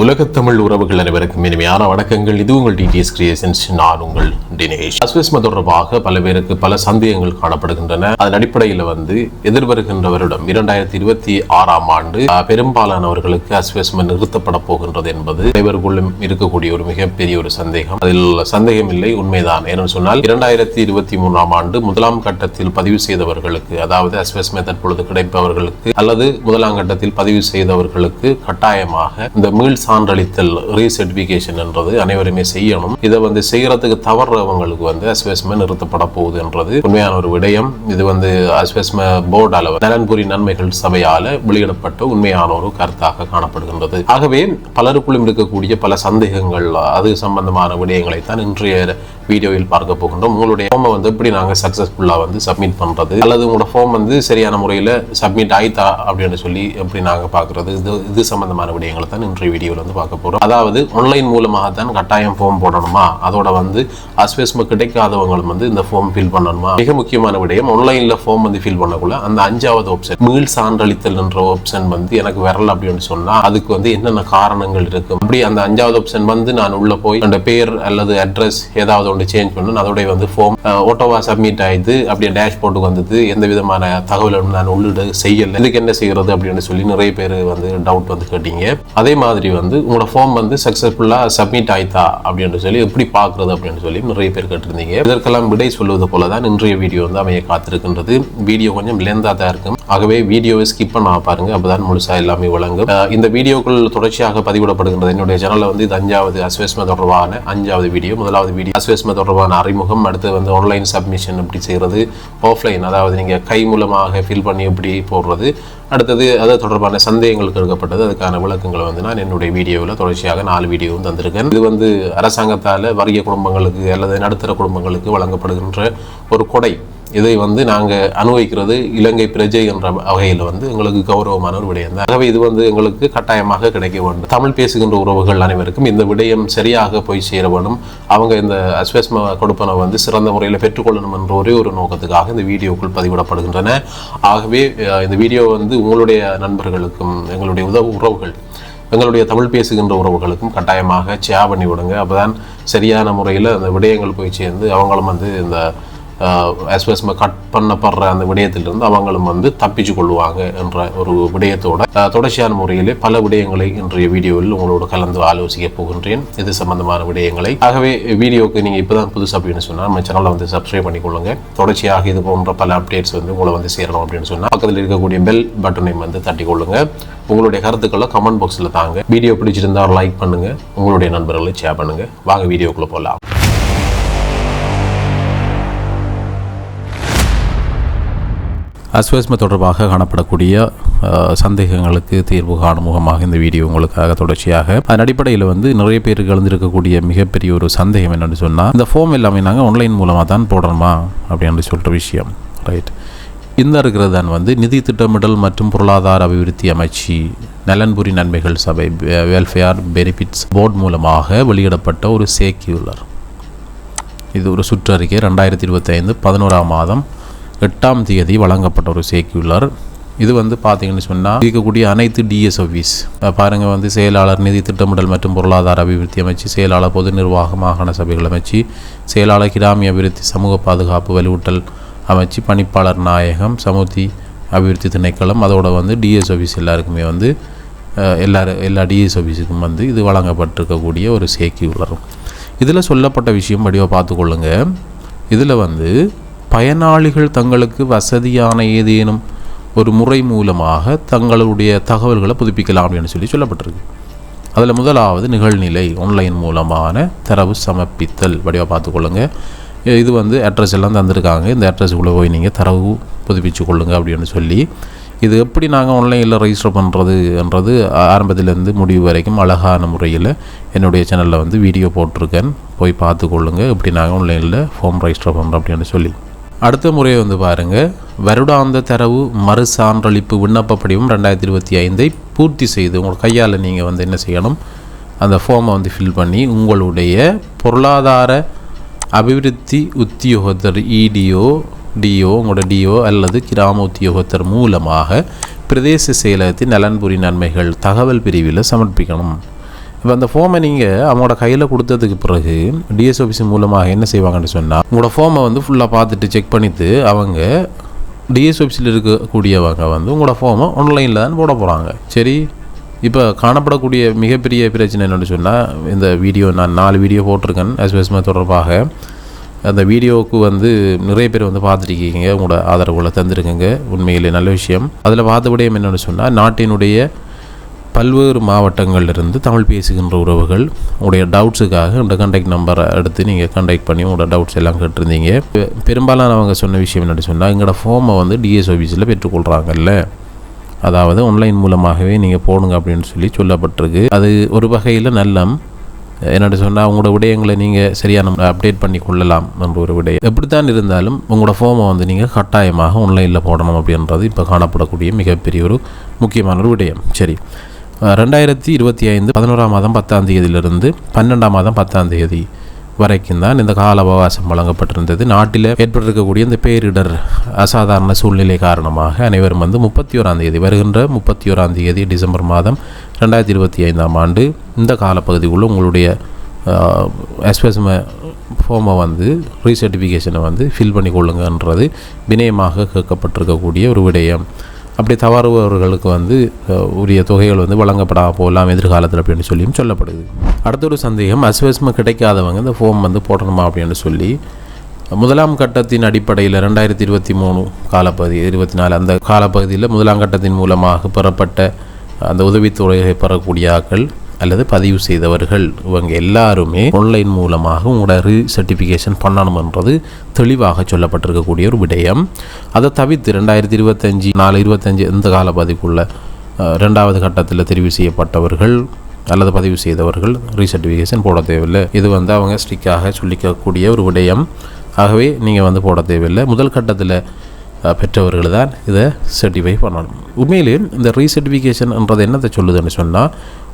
உலகத்தமிழ் உறவுகள் அனைவருக்கும் இனிமையான வணக்கங்கள். இது உங்கள் டிடிஎஸ் கிரியேஷன்ஸ் நான் உங்கள் தினேஷ். அஸ்விஸ்ம தொடர்பாக பல பேருக்கு பல சந்தேகங்கள் காணப்படுகின்றன. அதன் அடிப்படையில் வந்து எதிர்வருகின்ற வருடம் இரண்டாயிரத்தி இருபத்தி ஆறாம் ஆண்டு பெரும்பாலானவர்களுக்கு அஸ்விஸ்ம நிறுத்தப்பட போகின்றது என்பது அனைவருக்குள்ளும் இருக்கக்கூடிய ஒரு மிகப்பெரிய ஒரு சந்தேகம். அதில் சந்தேகம் இல்லை உண்மைதான். ஏன்னு சொன்னால் இரண்டாயிரத்தி இருபத்தி மூன்றாம் ஆண்டு முதலாம் கட்டத்தில் பதிவு செய்தவர்களுக்கு அதாவது அஸ்விஸ்ம தற்பொழுது கிடைப்பவர்களுக்கு அல்லது முதலாம் கட்டத்தில் பதிவு செய்தவர்களுக்கு கட்டாயமாக இந்த மீள் சான்றளித்தல் ரீசர்டிஃபிகேஷன் என்றது அனைவருமே செய்யணும். இதை வந்து செய்யறதுக்கு தவறுறவங்களுக்கு வந்து அஸ்வஸ்ம நிறுத்தப்பட போகுது என்றது உண்மையான ஒரு விடயம். இது வந்து அஸ்வஸ்ம போர்டு அளவு நலன்புரி நன்மைகள் சபையால வெளியிடப்பட்ட உண்மையான ஒரு கருத்தாக காணப்படுகின்றது. ஆகவே பலருக்குள்ளும் இருக்கக்கூடிய பல சந்தேகங்கள் அது சம்பந்தமான விடயங்களை தான் இன்றைய வீடியோவில் பார்க்க போகின்றோம். உங்களுடைய ஃபார்மை வந்து எப்படி நாங்கள் சக்ஸஸ்ஃபுல்லாக வந்து சப்மிட் பண்ணுறது அல்லது உங்களோட ஃபார்ம் வந்து சரியான முறையில் சப்மிட் ஆயிட்டா அப்படின்னு சொல்லி எப்படி நாங்கள் பார்க்குறது? இது இது சம்பந்தமான விடயங்களை தான் இன்றைய வீடியோவில் வந்து பார்க்க போகிறோம் அதாவது ஆன்லைன் மூலமாக தான் கட்டாயம் ஃபார்ம் போடணுமா? அதோட வந்து அஸ்வேஸ்ம கிடைக்காதவங்களும் வந்து இந்த ஃபார்ம் ஃபில் பண்ணணுமா? மிக முக்கியமான விடயம் ஆன்லைனில் ஃபார்ம் வந்து ஃபில் பண்ணக்குள்ள அந்த அஞ்சாவது ஆப்ஷன் மீள் சான்றளித்தல் என்ற ஆப்ஷன் வந்து எனக்கு வரல அப்படின்னு சொன்னால் அதுக்கு வந்து என்னென்ன காரணங்கள் இருக்கும் அப்படி அந்த அஞ்சாவது ஆப்ஷன் வந்து நான் உள்ளே போய் அந்த பேர் அல்லது அட்ரஸ் ஏதாவது ஒன்று சேஞ்ச் பண்ணணும் அதோடைய வந்து ஃபார்ம் ஓட்டோவா சப்மிட் ஆயிடுது அப்படியே டேஷ்போர்டுக்கு வந்தது. எந்த விதமான தகவலும் நான் உள்ளிட செய்யலை. இதுக்கு என்ன செய்கிறது அப்படின்னு சொல்லி நிறைய பேர் வந்து டவுட் வந்து கேட்டீங்க. அதே மாதிரி வந்து வந்து உங்களோட ஃபார்ம் வந்து சக்ஸஸ்ஃபுல்லாக சப்மிட் ஆயிட்டா அப்படின்னு சொல்லி எப்படி பார்க்குறது அப்படின்னு சொல்லி நிறைய பேர் கேட்டிருந்தீங்க. இதற்கெல்லாம் விடை சொல்வது போல தான் இன்றைய வீடியோ வந்து அமைய காத்திருக்கின்றது. வீடியோ கொஞ்சம் லென்த்தாக தான் இருக்கும். ஆகவே வீடியோவை ஸ்கிப் பண்ண பாருங்க. அப்போதான் முழுசாக எல்லாமே வழங்கும் இந்த வீடியோக்கள் தொடர்ச்சியாக பதிவிடப்படுகின்றது. என்னுடைய சேனலில் வந்து இது அஞ்சாவது அஸ்வேஸ்ம தொடர்பான அஞ்சாவது வீடியோ முதலாவது வீடியோ அஸ்வேஸ்ம தொடர்பான அறிமுகம் அடுத்து வந்து ஆன்லைன் சப்மிஷன் எப்படி செய்கிறது ஆஃப்லைன் அதாவது நீங்கள் கை மூலமாக ஃபில் பண்ணி எப்படி போடுறது அடுத்தது அது தொடர்பான சந்தேகங்கள் எடுக்கப்பட்டது. அதுக்கான விளக்கங்களை வந்து நான் என்னுடைய வீடியோவில் தொடர்ச்சியாக நாலு வீடியோவும் தந்திருக்கேன். இது வந்து அரசாங்கத்தால் வறிய குடும்பங்களுக்கு அல்லது நடுத்தர குடும்பங்களுக்கு வழங்கப்படுகின்ற ஒரு கொடை. இதை வந்து நாங்கள் அனுபவிக்கிறது இலங்கை பிரஜை என்ற வகையில் வந்து எங்களுக்கு கௌரவமான ஒரு விடயம் தான். ஆகவே இது வந்து எங்களுக்கு கட்டாயமாக கிடைக்க வேண்டும். தமிழ் பேசுகின்ற உறவுகள் அனைவருக்கும் இந்த விடயம் சரியாக போய் சேர வேண்டும். அவங்க இந்த அஸ்வஸ்ம கொடுப்பனை வந்து சிறந்த முறையில் பெற்றுக்கொள்ளணும் என்ற ஒரே ஒரு நோக்கத்துக்காக இந்த வீடியோக்குள் பதிவிடப்படுகின்றன. ஆகவே இந்த வீடியோ வந்து உங்களுடைய நண்பர்களுக்கும் எங்களுடைய உதவு உறவுகள் எங்களுடைய தமிழ் பேசுகின்ற உறவுகளுக்கும் கட்டாயமாக ஷேர் பண்ணி விடுங்க. அப்போதான் சரியான முறையில் அந்த விடயங்கள் போய் சேர்ந்து அவங்களும் வந்து இந்த எஸ்எஸ்ம கட் பண்ணப்படுற அந்த விடயத்திலிருந்து அவங்களும் வந்து தப்பிச்சு கொள்வாங்க என்ற ஒரு விடயத்தோட தொடர்ச்சியான முறையிலே பல விடயங்களை இன்றைய வீடியோவில் உங்களோடு கலந்து ஆலோசிக்க போகின்றேன். இது சம்பந்தமான விடயங்களை. ஆகவே வீடியோக்கு நீங்கள் இப்போ தான் புதுசு அப்படின்னு சொன்னால் நம்ம சேனலை வந்து சப்ஸ்கிரைப் பண்ணிக்கொள்ளுங்க. தொடர்ச்சியாக இது போன்ற பல அப்டேட்ஸ் வந்து உங்களை வந்து சேரணும் அப்படின்னு சொன்னால் பக்கத்தில் இருக்கக்கூடிய பெல் பட்டனையும் வந்து தட்டி கொள்ளுங்க உங்களுடைய கருத்துக்களை கமெண்ட் பாக்ஸில் தாங்க. வீடியோ பிடிச்சிருந்தால் லைக் பண்ணுங்கள் உங்களுடைய நண்பர்களை ஷேர் பண்ணுங்கள் வாங்க வீடியோக்குள்ளே போகலாம். அஸ்வஸ்ம தொடர்பாக காணப்படக்கூடிய சந்தேகங்களுக்கு தீர்வு காணும் முகமாக இந்த வீடியோ உங்களுக்காக தொடர்ச்சியாக. அதன் அடிப்படையில் வந்து நிறைய பேருக்கு எழுந்திருக்கக்கூடிய மிகப்பெரிய ஒரு சந்தேகம் என்னென்னு சொன்னால் இந்த ஃபார்ம் எல்லாமே நாங்கள் ஆன்லைன் மூலமாக தான் போடணுமா? அப்படின்னு சொல்கிற விஷயம் ரைட் இந்த இருக்கிறது தான் வந்து நிதி திட்டமிடல் மற்றும் பொருளாதார அபிவிருத்தி அமைச்சு நலன்புரி நன்மைகள் சபை வெல்ஃபேர் பெனிஃபிட்ஸ் போர்டு மூலமாக வெளியிடப்பட்ட ஒரு சேக்கியுலர் இது ஒரு சுற்றறிக்கை ரெண்டாயிரத்தி இருபத்தைந்து பதினோராம் மாதம் எட்டாம் தேதி வழங்கப்பட்ட ஒரு சேக்யூலர் இது வந்து பார்த்தீங்கன்னு சொன்னால் இருக்கக்கூடிய அனைத்து டிஎஸ் ஆஃபீஸ் பாருங்கள் வந்து செயலாளர் நிதி திட்டமிடல் மற்றும் பொருளாதார அபிவிருத்தி அமைச்சு செயலாளர் பொது நிர்வாக மாகாண சபைகள் அமைச்சு செயலாளர் கிராமிய அபிவிருத்தி சமூக பாதுகாப்பு வலுவூட்டல் அமைச்சு பணிப்பாளர் நாயகம் சமுத்தி அபிவிருத்தி திணைக்களம் அதோட வந்து டிஎஸ் ஆஃபீஸ் எல்லாருக்குமே வந்து எல்லாரும் எல்லா எல்லா டிஎஸ் ஆஃபீஸுக்கும் வந்து இது வழங்கப்பட்டிருக்கக்கூடிய ஒரு சேக்யூலர் இதில் சொல்லப்பட்ட விஷயம் வடிவாக பார்த்துக்கொள்ளுங்க. இதில் வந்து பயனாளிகள் தங்களுக்கு வசதியான ஏதேனும் ஒரு முறை மூலமாக தங்களுடைய தகவல்களை புதுப்பிக்கலாம் அப்படின்னு சொல்லி சொல்லப்பட்டிருக்கு. அதில் முதலாவது நிகழ்நிலை ஆன்லைன் மூலமான தரவு சமர்ப்பித்தல். வடிவாக பார்த்துக்கொள்ளுங்க இது வந்து அட்ரஸ் எல்லாம் தந்திருக்காங்க. இந்த அட்ரஸுக்குள்ளே போய் நீங்கள் தரவு புதுப்பிச்சு கொள்ளுங்க அப்படின்னு சொல்லி இது எப்படி நாங்கள் ஆன்லைனில் ரெஜிஸ்டர் பண்ணுறதுன்றது ஆரம்பத்திலேருந்து முடிவு வரைக்கும் அழகான முறையில் என்னுடைய சேனலில் வந்து வீடியோ போட்டிருக்கேன். போய் பார்த்துக்கொள்ளுங்கள் எப்படி நாங்கள் ஆன்லைனில் ஃபார்ம் ரெஜிஸ்டர் பண்ணுறோம் அப்படின்னு சொல்லி. அடுத்த முறை வந்து பாருங்கள் வருடாந்த தரவு மறு சான்றளிப்பு விண்ணப்ப படிவம் ரெண்டாயிரத்தி இருபத்தி ஐந்தை பூர்த்தி செய்து உங்கள் கையால் நீங்கள் வந்து என்ன செய்யணும்? அந்த ஃபார்மை வந்து ஃபில் பண்ணி உங்களுடைய பொருளாதார அபிவிருத்தி உத்தியோகத்தர் இடிஓ டிஓ உங்களோட டிஓ அல்லது கிராம உத்தியோகத்தர் மூலமாக பிரதேச செயலகத்தின் நலன்புரி நன்மைகள் தகவல் பிரிவில் சமர்ப்பிக்கணும். இப்போ அந்த ஃபார்மை நீங்கள் அவங்களோட கையில் கொடுத்ததுக்கு பிறகு டிஎஸ் ஆஃபீஸ் மூலமாக என்ன செய்வாங்கன்னு சொன்னால் உங்களோட ஃபார்மை வந்து ஃபுல்லாக பார்த்துட்டு செக் பண்ணிவிட்டு அவங்க டிஎஸ் ஆஃபீஸில் இருக்கக்கூடியவங்க வந்து உங்களோட ஃபார்மை ஆன்லைனில் தான் போட போகிறாங்க சரி இப்போ காணப்படக்கூடிய மிகப்பெரிய பிரச்சனை என்னென்னு சொன்னால் இந்த வீடியோ நான் நாலு வீடியோ போட்டிருக்கேன் எஸ்பிஎஸ்மா தொடர்பாக. அந்த வீடியோவுக்கு வந்து நிறைய பேர் வந்து பார்த்துருக்கீங்க உங்களோட ஆதரவுகளை தந்துருக்கீங்க உண்மையிலே நல்ல விஷயம். அதில் பார்த்த விடயம் என்னென்னு சொன்னால் நாட்டினுடைய பல்வேறு மாவட்டங்களிலிருந்து தமிழ் பேசுகின்ற உறவுகள் உடைய டவுட்ஸுக்காக இந்த கான்டாக்ட் நம்பரை எடுத்து நீங்கள் கான்டாக்ட் பண்ணி உங்களோட டவுட்ஸ் எல்லாம் கேட்டிருந்தீங்க. பெ- பெரும்பாலானவங்க சொன்ன விஷயம் என்னென்னு சொன்னால் எங்களோட ஃபார்மை வந்து டிஎஸ் ஆஃபீஸில் பெற்றுக்கொள்கிறாங்கல்ல அதாவது ஆன்லைன் மூலமாகவே நீங்கள் போடுங்க அப்படின்னு சொல்லி சொல்லப்பட்டிருக்கு. அது ஒரு வகையில் நல்லம். என்னென்னு சொன்னால் உங்களோட விடயங்களை நீங்கள் சரியான அப்டேட் பண்ணி கொள்ளலாம் என்ற ஒரு விடயம். எப்படித்தான் இருந்தாலும் உங்களோட ஃபோமை வந்து நீங்கள் கட்டாயமாக ஆன்லைனில் போடணும் அப்படின்றது இப்போ காணப்படக்கூடிய மிகப்பெரிய ஒரு முக்கியமான ஒரு விடயம். சரி. ரெண்டாயிரத்தி இருபத்தி ஐந்து பதினோராம் மாதம் பத்தாம் தேதியிலிருந்து பன்னெண்டாம் மாதம் பத்தாம் தேதி வரைக்கும் தான் இந்த கால அவகாசம் வழங்கப்பட்டிருந்தது. நாட்டில் ஏற்பட்டிருக்கக்கூடிய இந்த பேரிடர் அசாதாரண சூழ்நிலை காரணமாக அனைவரும் வந்து முப்பத்தி ஓராம் தேதி வருகின்ற முப்பத்தி ஓராம் தேதி டிசம்பர் மாதம் ரெண்டாயிரத்தி இருபத்தி ஐந்தாம் ஆண்டு இந்த காலப்பகுதிக்குள்ளே உங்களுடைய எஸ்பெஸ்ம ஃபோமை வந்து ரீசர்டிஃபிகேஷனை வந்து ஃபில் பண்ணி கொள்ளுங்கன்றது வினயமாக கேட்கப்பட்டிருக்கக்கூடிய ஒரு விடயம். அப்படி தவறுபவர்களுக்கு வந்து உரிய தொகைகள் வந்து வழங்கப்படாம போகலாம் எதிர்காலத்தில் அப்படின்னு சொல்லியும் சொல்லப்படுது. அடுத்த ஒரு சந்தேகம் அசுவசமாக கிடைக்காதவங்க இந்த ஃபோம் வந்து போடணுமா அப்படின்னு சொல்லி முதலாம் கட்டத்தின் அடிப்படையில் ரெண்டாயிரத்தி இருபத்தி மூணு காலப்பகுதி இருபத்தி நாலு அந்த காலப்பகுதியில் முதலாம் கட்டத்தின் மூலமாக பெறப்பட்ட அந்த உதவித்தொகையை பெறக்கூடிய ஆட்கள் அல்லது பதிவு செய்தவர்கள் இவங்க எல்லாருமே ஆன்லைன் மூலமாக உங்களோட ரீசர்டிஃபிகேஷன் பண்ணணும்ன்றது தெளிவாக சொல்லப்பட்டிருக்கக்கூடிய ஒரு விடயம். அதை தவிர்த்து ரெண்டாயிரத்தி இருபத்தஞ்சி நாலு இருபத்தஞ்சி இந்த கால அஹ், ரெண்டாவது கட்டத்தில் தெரிவு செய்யப்பட்டவர்கள் அல்லது பதிவு செய்தவர்கள் ரீசர்டிஃபிகேஷன் போட தேவையில்லை. இது வந்து அவங்க ஸ்ட்ரிக்காக சொல்லிக்கக்கூடிய ஒரு விடயம். ஆகவே நீங்கள் வந்து போட தேவையில்லை. முதல் கட்டத்தில் பெற்றவர்கள் தான் இதை சர்டிஃபை பண்ணணும். உண்மையிலே இந்த ரீசர்டிஃபிகேஷன்ன்றது என்னத்தை சொல்லுதுன்னு சொன்னால்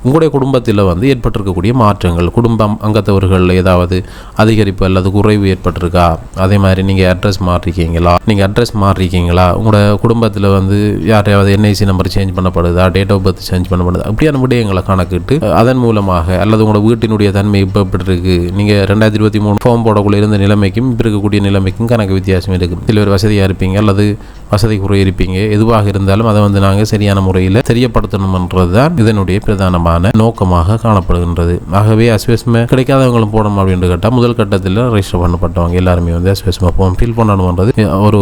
உங்களுடைய குடும்பத்தில் வந்து ஏற்பட்டிருக்கக்கூடிய மாற்றங்கள் குடும்பம் அங்கத்தவர்கள் ஏதாவது அதிகரிப்பு அல்லது குறைவு ஏற்பட்டிருக்கா? அதே மாதிரி நீங்கள் அட்ரஸ் மாறிருக்கீங்களா நீங்கள் அட்ரஸ் மாறிருக்கீங்களா உங்களோட குடும்பத்தில் வந்து யாரையாவது என்ஐசி நம்பர் சேஞ்ச் பண்ணப்படுதா? டேட் ஆஃப் பர்த் சேஞ்ச் பண்ணப்படுதா? அப்படியான விடயங்களை கணக்கிட்டு அதன் மூலமாக அல்லது உங்களோட வீட்டினுடைய தன்மை இப்போ எப்படி இருக்கு? நீங்கள் ரெண்டாயிரத்தி இருபத்தி மூணு ஃபார்ம் போடக்குள்ள இருந்த நிலைமைக்கும் இப்போ இருக்கக்கூடிய நிலைமைக்கும் கணக்கு வித்தியாசம் இருக்குது சில பேர் வசதியாக இருப்பீங்க அல்லது வசதி குறை இருப்பீங்க. எதுவாக இருந்தாலும் அதை வந்து நாங்கள் சரியான முறையில் தெரியப்படுத்தணும்ன்றது தான் இதனுடைய பிரதானமாக பிரதானமான நோக்கமாக காணப்படுகின்றது. ஆகவே அஸ்வஸ்ம கிடைக்காதவங்களும் போடணும் அப்படின்னு கேட்டால் முதல் கட்டத்தில் ரெஜிஸ்டர் பண்ணப்பட்டவங்க எல்லாருமே வந்து அஸ்வஸ்ம ஃபார்ம் ஃபில் பண்ணணுன்றது ஒரு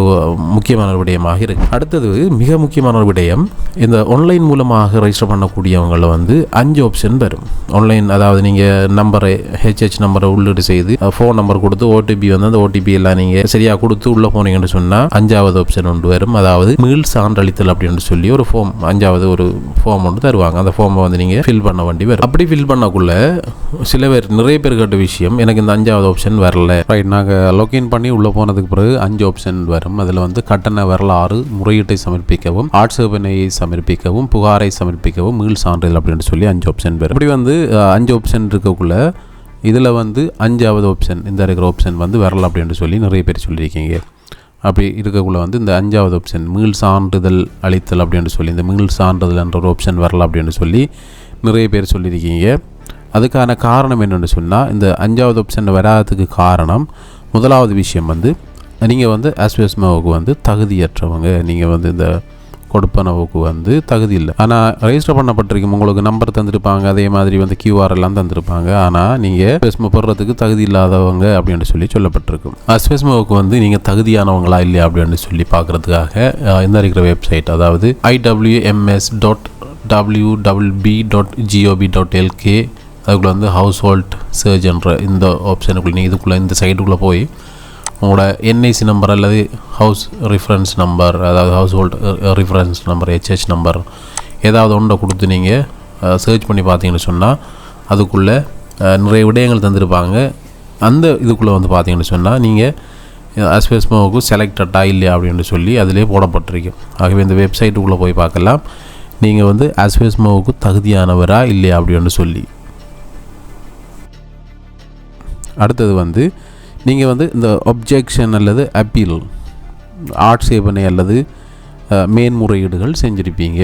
முக்கியமான விடயமாக இருக்கு. அடுத்தது மிக முக்கியமான ஒரு விடயம் இந்த ஆன்லைன் மூலமாக ரெஜிஸ்டர் பண்ணக்கூடியவங்களை வந்து அஞ்சு ஆப்ஷன் வரும் ஆன்லைன் அதாவது நீங்கள் நம்பரை ஹெச்ஹெச் நம்பரை உள்ளீடு செய்து ஃபோன் நம்பர் கொடுத்து ஓடிபி வந்து அந்த ஓடிபி எல்லாம் நீங்கள் சரியாக கொடுத்து உள்ளே போனீங்கன்னு சொன்னால் அஞ்சாவது ஆப்ஷன் ஒன்று வரும். அதாவது மீள் சான்றளித்தல் அப்படின்னு சொல்லி ஒரு ஃபார்ம் அஞ்சாவது ஒரு ஃபார்ம் ஒன்று தருவாங்க. அந்த ஃபார்மை வந்து நீங்கள் ஃபில் ஃபில் பண்ண வேண்டி வரும். அப்படி ஃபில் பண்ணக்குள்ள சில பேர் நிறைய பேர் கேட்ட விஷயம் எனக்கு இந்த அஞ்சாவது ஆப்ஷன் வரல. ரைட் நாங்கள் லொக்கின் பண்ணி உள்ளே போனதுக்கு பிறகு அஞ்சு ஆப்ஷன் வரும். அதில் வந்து கட்டண வரலாறு முறையீட்டை சமர்ப்பிக்கவும் ஆட்சேபனையை சமர்ப்பிக்கவும் புகாரை சமர்ப்பிக்கவும் மீள் சான்றிதழ் அப்படின்னு சொல்லி அஞ்சு ஆப்ஷன் வரும். இப்படி வந்து அஞ்சு ஆப்ஷன் இருக்கக்குள்ள இதில் வந்து அஞ்சாவது ஆப்ஷன் இந்த இருக்கிற ஆப்ஷன் வந்து வரல அப்படின்னு சொல்லி நிறைய பேர் சொல்லியிருக்கீங்க. அப்படி இருக்கக்குள்ள வந்து இந்த அஞ்சாவது ஆப்ஷன் மீள் சான்றிதழ் அளித்தல் அப்படின்னு சொல்லி இந்த மீள் சான்றிதழ் என்ற ஒரு ஆப்ஷன் வரல அப்படின்னு சொல்லி நிறைய பேர் சொல்லியிருக்கீங்க. அதுக்கான காரணம் என்னென்னு சொன்னால் இந்த அஞ்சாவது ஆப்ஷன் வராததுக்கு காரணம் முதலாவது விஷயம் வந்து நீங்கள் வந்து அஸ்வஸ்மாவுக்கு வந்து தகுதியற்றவங்க. நீங்கள் வந்து இந்த கொடுப்பனவுக்கு வந்து தகுதி இல்லை. ஆனால் ரெஜிஸ்டர் பண்ணப்பட்டிருக்கும் உங்களுக்கு நம்பர் தந்திருப்பாங்க அதே மாதிரி வந்து கியூஆர் எல்லாம் தந்திருப்பாங்க. ஆனால் நீங்கள் அஸ்வஸ்மா போடுறதுக்கு தகுதி இல்லாதவங்க அப்படின்னு சொல்லி சொல்லப்பட்டிருக்கும். அஸ்வஸ்மாவுக்கு வந்து நீங்கள் தகுதியானவங்களா இல்லையா அப்படின்னு சொல்லி பார்க்குறதுக்காக இந்த இருக்கிற வெப்சைட் அதாவது IWMS dot W double P dot GOP dot LK அதுக்குள்ளே வந்து ஹவுஸ் ஹோல்ட் சர்ஜன்ற இந்த ஆப்ஷனுக்குள்ளே நீங்கள் இதுக்குள்ளே இந்த சைட்டுக்குள்ளே போய் உங்களோட என்ஐசி நம்பர் அல்லது ஹவுஸ் ரெஃபரன்ஸ் நம்பர் அதாவது household reference number HH number ஏதாவது ஒன்றை கொடுத்து நீங்கள் சர்ச் பண்ணி பார்த்தீங்கன்னு சொன்னால் அதுக்குள்ளே நிறைய விடயங்கள் தந்திருப்பாங்க. அந்த இதுக்குள்ளே வந்து பார்த்தீங்கன்னு சொன்னால் நீங்கள் அஸ்பெஸ்மோவுக்கு செலக்டட்டாக இல்லையா அப்படின்னு சொல்லி அதிலே போடப்பட்டிருக்கும் ஆகவே இந்த வெப்சைட்டுக்குள்ளே போய் பார்க்கலாம். நீங்கள் வந்து அஸ்வேஸ்மோவுக்கு தகுதியானவரா இல்லையா அப்படின்னு சொல்லி. அடுத்தது வந்து நீங்கள் வந்து இந்த ஒப்ஜெக்ஷன் அல்லது அப்பீல் ஆட்சேபனை அல்லது மேன்முறையீடுகள் செஞ்சுருப்பீங்க.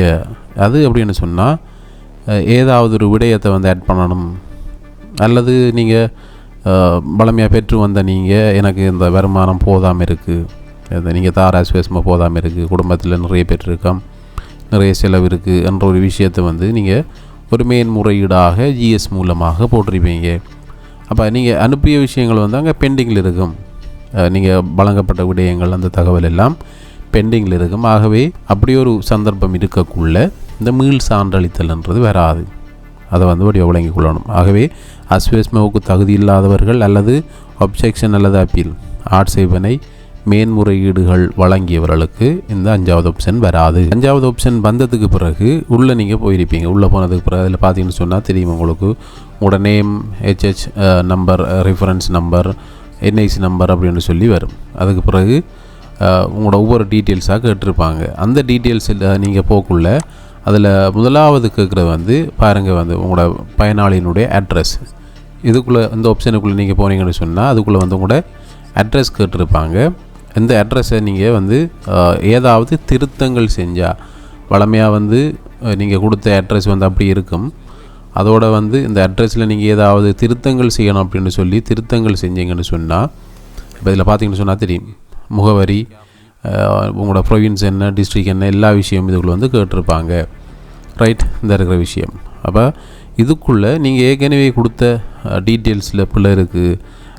அது அப்படின்னு சொன்னால் ஏதாவது ஒரு விடயத்தை வந்து ஆட் பண்ணணும். அல்லது நீங்கள் பழமையாக பெற்று வந்த நீங்கள் எனக்கு இந்த வருமானம் போதாமல் இருக்குது நீங்கள் தார போதாமல் இருக்குது குடும்பத்தில் நிறைய பேர் இருக்கான் நிறைய செலவு இருக்குது என்ற ஒரு விஷயத்தை வந்து நீங்கள் ஒரு மேன்முறையீடாக ஜிஎஸ் மூலமாக போட்டிருப்பீங்க. அப்போ நீங்கள் அனுப்பிய விஷயங்கள் வந்து அங்கே பெண்டிங்கில் இருக்கும். நீங்கள் வழங்கப்பட்ட விடயங்கள் அந்த தகவல் எல்லாம் பெண்டிங்கில் இருக்கும். ஆகவே அப்படி ஒரு சந்தர்ப்பம் இருக்கக்குள்ள இந்த மீள் சான்றளித்தல்ன்றது வராது. அதை வந்து வடிவ வழங்கிக் கொள்ளணும். ஆகவே அஸ்வேஸ்மோவுக்கு தகுதி இல்லாதவர்கள் அல்லது அப்செக்ஷன் அல்லது அப்பீல் ஆட்சேபனை மேன்முறையீடுகள் வழங்கியவர்களுக்கு இந்த அஞ்சாவது ஆப்ஷன் வராது. அஞ்சாவது ஆப்ஷன் வந்ததுக்கு பிறகு உள்ளே நீங்கள் போயிருப்பீங்க. உள்ளே போனதுக்கு பிறகு அதில் பார்த்தீங்கன்னு சொன்னால் தெரியும் உங்களுக்கு. உங்களோட name HH number reference number NIC number அப்படின்னு சொல்லி வரும். அதுக்கு பிறகு உங்களோட ஒவ்வொரு டீட்டெயில்ஸாக கேட்டிருப்பாங்க. அந்த டீட்டெயில்ஸில் நீங்கள் போக்குள்ள அதில் முதலாவது கேட்குறது வந்து பாருங்கள் வந்து உங்களோட பயனாளியினுடைய அட்ரஸ் இதுக்குள்ளே இந்த ஆப்ஷனுக்குள்ளே நீங்கள் போனீங்கன்னு சொன்னால் அதுக்குள்ளே வந்து உங்களோட அட்ரஸ் கேட்டிருப்பாங்க. இந்த அட்ரஸை நீங்கள் வந்து ஏதாவது திருத்தங்கள் செஞ்சால் வழமையாக வந்து நீங்கள் கொடுத்த அட்ரஸ் வந்து அப்படி இருக்கும். அதோட வந்து இந்த அட்ரஸில் நீங்கள் ஏதாவது திருத்தங்கள் செய்யணும் அப்படின்னு சொல்லி திருத்தங்கள் செஞ்சீங்கன்னு சொன்னால் இப்போ இதில் பார்த்தீங்கன்னு சொன்னால் தெரியும். முகவரி உங்களோட ப்ரொவின்ஸ் என்ன டிஸ்ட்ரிக் என்ன எல்லா விஷயம் இதுக்குள்ளே வந்து கேட்டிருப்பாங்க. ரைட் இந்த இருக்கிற விஷயம். அப்போ இதுக்குள்ளே நீங்கள் ஏற்கனவே கொடுத்த டீட்டெயில்ஸில் பிள்ளை இருக்குது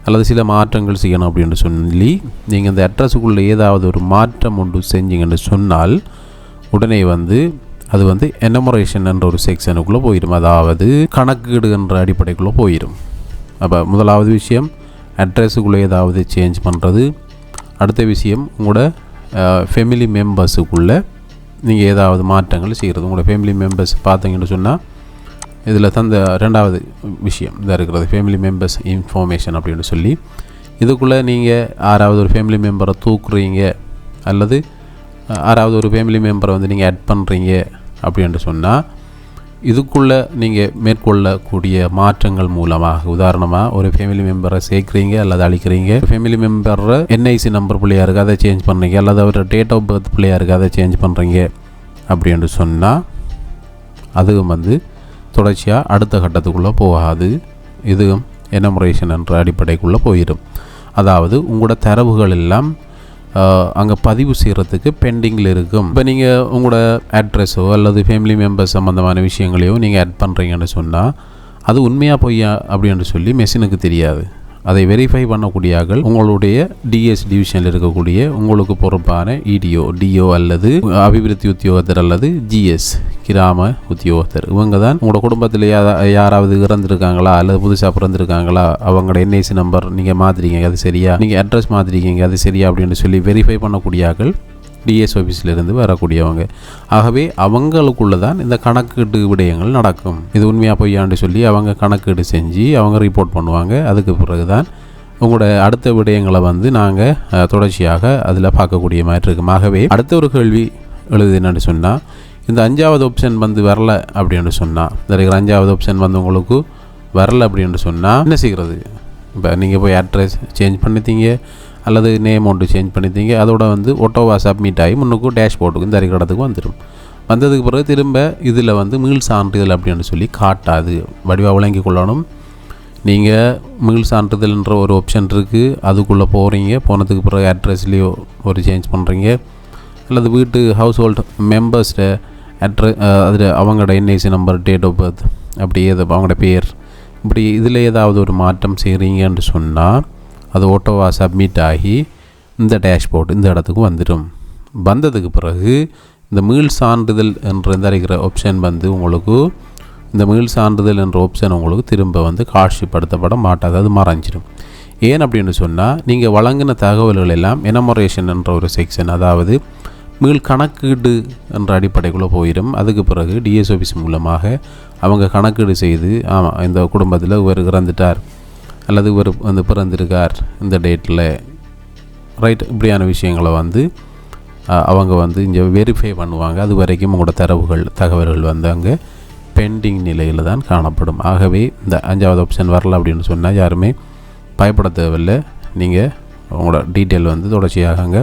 அல்லது சில மாற்றங்கள் செய்யணும் அப்படின்னு சொல்லி நீங்கள் இந்த அட்ரஸுக்குள்ளே ஏதாவது ஒரு மாற்றம் ஒன்று செஞ்சீங்கன்னு சொன்னால் உடனே வந்து அது வந்து எனமரேஷன் என்ற ஒரு செக்ஷனுக்குள்ளே போயிடும். அதாவது கணக்குகிடுகின்ற அடிப்படைக்குள்ளே போயிடும். அப்போ முதலாவது விஷயம் அட்ரஸுக்குள்ளே ஏதாவது சேஞ்ச் பண்ணுறது அடுத்த விஷயம் உங்களோட ஃபேமிலி மெம்பர்ஸுக்குள்ளே நீங்கள் ஏதாவது மாற்றங்கள் செய்கிறது உங்களோட ஃபேமிலி மெம்பர்ஸ் பார்த்தீங்கன்னு சொன்னால் இதில் தந்த ரெண்டாவது விஷயம் இதாக இருக்கிறது ஃபேமிலி மெம்பர்ஸ் இன்ஃபர்மேஷன் அப்படின்னு சொல்லி. இதுக்குள்ளே நீங்கள் ஆறாவது ஒரு ஃபேமிலி மெம்பரை தூக்குறீங்க அல்லது ஆறாவது ஒரு ஃபேமிலி மெம்பரை வந்து நீங்கள் ஆட் பண்ணுறீங்க அப்படின்ட்டு சொன்னால் இதுக்குள்ளே நீங்கள் மேற்கொள்ளக்கூடிய மாற்றங்கள் மூலமாக உதாரணமாக ஒரு ஃபேமிலி மெம்பரை சேர்க்குறீங்க அல்லது அழிக்கிறீங்க. ஃபேமிலி மெம்பரை என்ஐசி நம்பர் பிள்ளையாக இருக்குது அதை சேஞ்ச் பண்ணுறீங்க அல்லது அவர் டேட் ஆஃப் பர்த் பிள்ளையாக இருக்குது அதை சேஞ்ச் பண்ணுறீங்க அப்படின்ட்டு சொன்னால் அதுவும் வந்து தொடர்ச்சியாக அடுத்த கட்டத்துக்குள்ளே போகாது. இதுவும் எனமரேஷன் என்ற அடிப்படைக்குள்ளே போயிடும். அதாவது உங்களோட தரவுகள் எல்லாம் அங்கே பதிவு செய்கிறதுக்கு பெண்டிங்கில் இருக்கும். இப்போ நீங்கள் உங்களோட அட்ரஸோ அல்லது ஃபேமிலி மெம்பர்ஸ் சம்மந்தமான விஷயங்களையோ நீங்கள் ஆட் பண்ணுறீங்கன்னு சொன்னால் அது உண்மையாக பொய்யா அப்படின்னு சொல்லி மெஷினுக்கு தெரியாது. அதை வெரிஃபை பண்ணக்கூடிய ஆட்கள் உங்களுடைய டிஎஸ் டிவிஷனில் இருக்கக்கூடிய உங்களுக்கு பொறுப்பான இடிஓ டிஓ அல்லது அபிவிருத்தி உத்தியோகத்தர் அல்லது ஜிஎஸ் கிராம உத்தியோகத்தர். இவங்க தான் உங்களோட குடும்பத்தில் யாராவது இறந்துருக்காங்களா அல்லது புதுசாக பிறந்திருக்காங்களா? அவங்களோட என்ஐசி நம்பர் நீங்கள் மாற்றிருக்கீங்க அது சரியா? நீங்கள் அட்ரஸ் மாற்றிருக்கீங்க அது சரியா? அப்படின்னு சொல்லி வெரிஃபை பண்ணக்கூடியார்கள் டிஎஸ் ஆஃபீஸ்லேருந்து வரக்கூடியவங்க. ஆகவே அவங்களுக்குள்ள தான் இந்த கணக்கீட்டு விடயங்கள் நடக்கும். இது உண்மையாக பொய்யாண்டு சொல்லி அவங்க கணக்கீடு செஞ்சு அவங்க ரிப்போர்ட் பண்ணுவாங்க. அதுக்கு பிறகு தான் உங்களோட அடுத்த விடயங்களை வந்து நாங்கள் தொடர்ச்சியாக அதில் பார்க்கக்கூடிய மாதிரி இருக்கும். ஆகவே அடுத்த ஒரு கேள்வி எழுது என்னென்னு சொன்னால் இந்த அஞ்சாவது ஆப்ஷன் வந்து வரல அப்படின்னு சொன்னால் இந்த இருக்கிற அஞ்சாவது ஆப்ஷன் வந்து உங்களுக்கு வரல அப்படின்னு சொன்னால் என்ன செய்கிறது? இப்போ நீங்கள் போய் அட்ரஸ் சேஞ்ச் பண்ணிட்டீங்க. அல்லது நேம் ஒன்று சேஞ்ச் பண்ணிட்டீங்க அதோட வந்து ஒட்டோவா சப்மிட் ஆகி முன்னுக்கும் டேஷ்போர்ட்டுக்கும் இந்த இடத்துக்கு வந்துடும். வந்ததுக்கு பிறகு திரும்ப இதில் வந்து மீள் சான்றிதழ் அப்படின்னு சொல்லி காட்டாது. வடிவாக விளங்கி கொள்ளணும். நீங்கள் மீள் சான்றிதழ்ன்ற ஒரு ஆப்ஷன் இருக்குது அதுக்குள்ளே போகிறீங்க போனதுக்கு பிறகு அட்ரஸ்லேயோ ஒரு சேஞ்ச் பண்ணுறீங்க அல்லது வீட்டு ஹவுஸ் ஹோல்ட் மெம்பர்ஸ்ட அட்ரஸ் அதில் அவங்களோட NIC number date of birth அப்படி ஏதோ அவங்களோட பேர் இப்படி இதில் ஏதாவது ஒரு மாற்றம் செய்கிறீங்கன்னு சொன்னால் அது ஓட்டோவாக சப்மிட் ஆகி இந்த டேஷ்போர்ட் இந்த இடத்துக்கு வந்துடும். வந்ததுக்கு பிறகு இந்த மீள் சான்றிதழ் என்ற இந்த இருக்கிற ஆப்ஷன் வந்து உங்களுக்கு இந்த மீள் சான்றிதழ் என்ற ஆப்ஷன் உங்களுக்கு திரும்ப வந்து காட்சிப்படுத்தப்பட மாட்டாது அது மறைஞ்சிடும். ஏன் அப்படின்னு சொன்னால் நீங்கள் வழங்கின தகவல்கள் எல்லாம் எனமரேஷன் என்ற ஒரு செக்ஷன் அதாவது மீள் கணக்கீடு என்ற அடிப்படைக்குள்ளே போயிடும். அதுக்கு பிறகு டிஎஸ் ஆஃபீஸ் மூலமாக அவங்க கணக்கீடு செய்து ஆமாம் இந்த குடும்பத்தில் இவர் இறந்துட்டார். அல்லது இவர் வந்து பிறந்திருக்கார் இந்த டேட்டில் ரைட் இப்படியான விஷயங்களை வந்து அவங்க வந்து இங்கே வெரிஃபை பண்ணுவாங்க. அது வரைக்கும் உங்களோட தரவுகள் தகவல்கள் வந்து அங்கே பெண்டிங் நிலையில் தான் காணப்படும். ஆகவே இந்த அஞ்சாவது ஆப்ஷன் வரல அப்படின்னு சொன்னால் யாருமே பயப்பட தேவையில்லை. நீங்கள் உங்களோட டீட்டெயில் வந்து தொடர்ச்சியாக அங்கே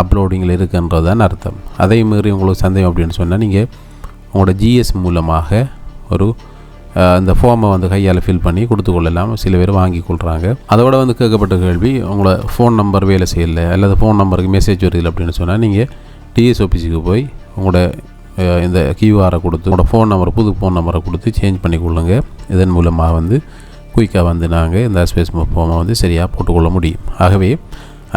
அப்லோடிங்கில் இருக்குன்றது தான் அர்த்தம். அதே மாதிரி உங்களுக்கு சந்தேகம் அப்படின்னு சொன்னால் நீங்கள் உங்களோட ஜிஎஸ் மூலமாக ஒரு இந்த ஃபார்மை வந்து கையால் ஃபில் பண்ணி கொடுத்து கொள்ளலாம் சில பேர் வாங்கி கொள்கிறாங்க அதோட வந்து கேட்கப்பட்ட கேள்வி உங்களோட ஃபோன் நம்பர் வேலை செய்யலை அல்லது ஃபோன் நம்பருக்கு மெசேஜ் வருது அப்படின்னு சொன்னால் நீங்கள் டிஎஸ் ஆஃபீஸுக்கு போய் உங்களோட இந்த கியூஆரை கொடுத்து உங்களோட ஃபோன் நம்பரை புது ஃபோன் நம்பரை கொடுத்து சேஞ்ச் பண்ணி கொள்ளுங்க. இதன் மூலமாக வந்து குயிக்காக வந்து நாங்கள் இந்த ஸ்பேஸ் ஃபோமை வந்து சரியாக போட்டுக்கொள்ள முடியும். ஆகவே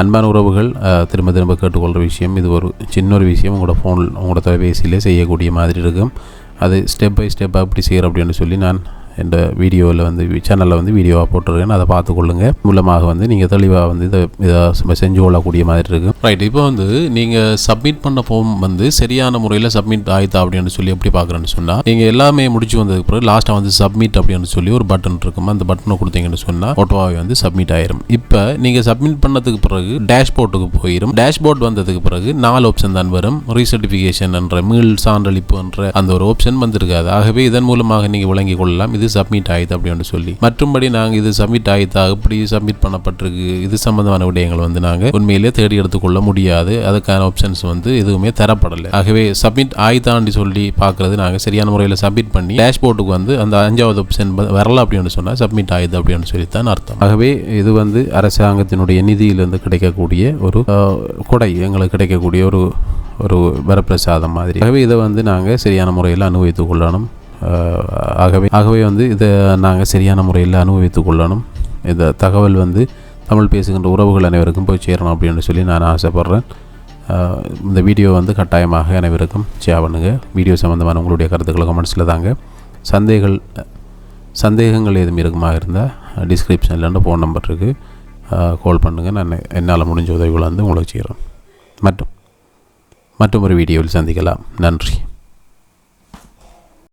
அன்பான உறவுகள் திரும்ப திரும்ப கேட்டுக்கொள்கிற விஷயம் இது ஒரு சின்ன ஒரு விஷயம். உங்களோட ஃபோன் உங்களோட தொலைபேசியிலே செய்யக்கூடிய மாதிரி இருக்கும். அது ஸ்டெப் பை ஸ்டெப்பாக இப்படி செய்கிறேன் அப்படின்னு சொல்லி நான் இந்த வீடியோவில் வந்து சேனலில் வந்து வீடியோவாக போட்டிருக்கேன். அதை பார்த்து கொள்ளுங்கள் மூலமாக வந்து நீங்கள் தெளிவாக வந்து இதை இதை செஞ்சு கொள்ளக்கூடிய மாதிரி இருக்கும் ரைட் இப்போ வந்து நீங்கள் சப்மிட் பண்ண ஃபார்ம் வந்து சரியான முறையில் சப்மிட் ஆயிட்டா அப்படின்னு சொல்லி எப்படி பார்க்குறேன்னு சொன்னால் நீங்கள் எல்லாமே முடிச்சு வந்ததுக்கு பிறகு லாஸ்ட்டாக வந்து சப்மிட் அப்படின்னு சொல்லி ஒரு பட்டன் இருக்கும்? அந்த பட்டனை கொடுத்தீங்கன்னு சொன்னால் ஆட்டோவாகவே வந்து சப்மிட் ஆயிரும். இப்போ நீங்கள் சப்மிட் பண்ணதுக்கு பிறகு டேஷ்போர்ட்டுக்கு போயிடும் டேஷ்போர்ட் வந்ததுக்கு பிறகு நாலு ஆப்ஷன் தான் வரும். ரீசர்டிஃபிகேஷன் என்ற மீள் சான்றளிப்பு என்ற அந்த ஒரு ஆப்ஷன் வந்திருக்காது. ஆகவே இதன் மூலமாக நீங்கள் விளங்கி கொள்ளலாம். இது சப்மிட் ஆயிடுது அப்படின்னு சொல்லி. மற்றும்படி நாங்கள் இது சப்மிட் ஆயிட்டா அப்படி சப்மிட் பண்ணப்பட்டிருக்கு. இது சம்பந்தமான விடயங்கள் வந்து நாங்கள் உண்மையிலே தேடி எடுத்துக்கொள்ள முடியாது. அதுக்கான ஆப்ஷன்ஸ் வந்து எதுவுமே தரப்படலை. ஆகவே சப்மிட் ஆயிட்டான்னு சொல்லி பார்க்கறது நாங்கள் சரியான முறையில் சப்மிட் பண்ணி டேஷ்போர்ட்டுக்கு வந்து அந்த அஞ்சாவது ஆப்ஷன் வரல அப்படின்னு சொன்னால் சப்மிட் ஆயுது அப்படின்னு சொல்லித்தான் அர்த்தம். ஆகவே இது வந்து அரசாங்கத்தினுடைய நிதியிலிருந்து கிடைக்கக்கூடிய ஒரு கொடை எங்களுக்கு கிடைக்கக்கூடிய ஒரு ஒரு வரப்பிரசாதம் மாதிரி. ஆகவே இதை வந்து நாங்கள் சரியான முறையில் அனுபவித்துக் கொள்ளணும். ஆகவே ஆகவே வந்து இதை நாங்கள் சரியான முறையில் அனுபவித்து கொள்ளணும். இந்த தகவல் வந்து தமிழ் பேசுகின்ற உறவுகள் அனைவருக்கும் போய் சேரணும் அப்படின்னு சொல்லி நான் ஆசைப்பட்றேன். இந்த வீடியோ வந்து கட்டாயமாக அனைவருக்கும் ஷேர் பண்ணுங்கள் வீடியோ சம்மந்தமான உங்களுடைய கருத்துக்களை கமெண்ட்ஸில் தாங்க. சந்தேகங்கள் சந்தேகங்கள் எதுவும் இருக்குமா இருந்தால் டிஸ்கிரிப்ஷனில் ஃபோன் நம்பர் இருக்குது கால் பண்ணுங்கள் நான் என்னால் முடிஞ்ச உதவிகளை வந்து உங்களுக்கு செய்கிறேன் மற்றும் மற்றும் ஒரு வீடியோவில் சந்திக்கலாம். நன்றி.